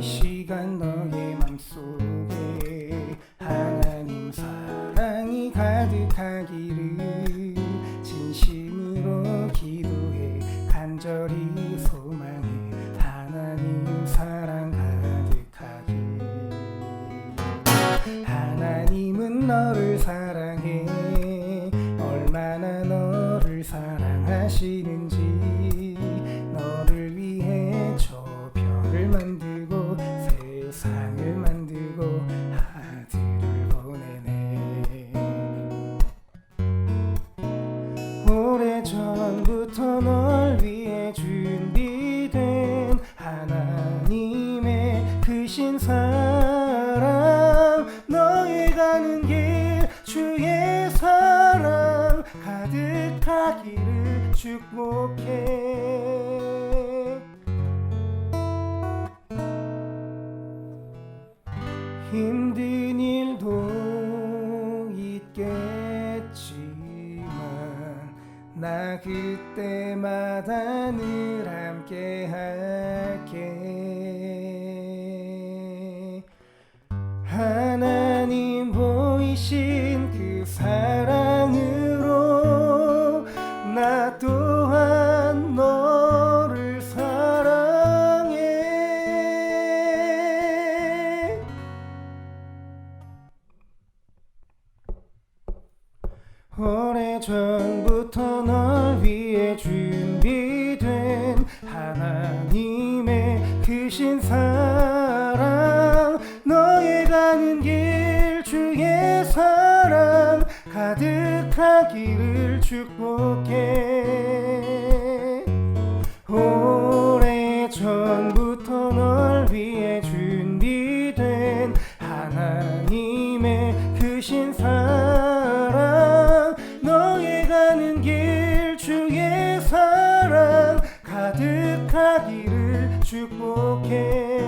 시간 너의 맘속에 하나님 사랑이 가득하기를 진심으로 기도해 간절히 소망해 하나님 사랑 가득하길. 하나님은 너를 사랑해 만들고 아들을 보내네. 오래전부터 널 위해 준비된 하나님의 크신 사랑. 너의 가는 길 주의 사랑. 가득하기를 축복해 힘든 일도 있겠지만 나 그때마다 늘 함께 할게 오래전부터 널 위해 준비된 하나님의 크신 사랑 너의 가는 길 주의 사랑 가득하기를 축복해. 오래전부터 널 위해 준비된 하나님의 크신 사랑 주의 사랑 가득하기를 축복해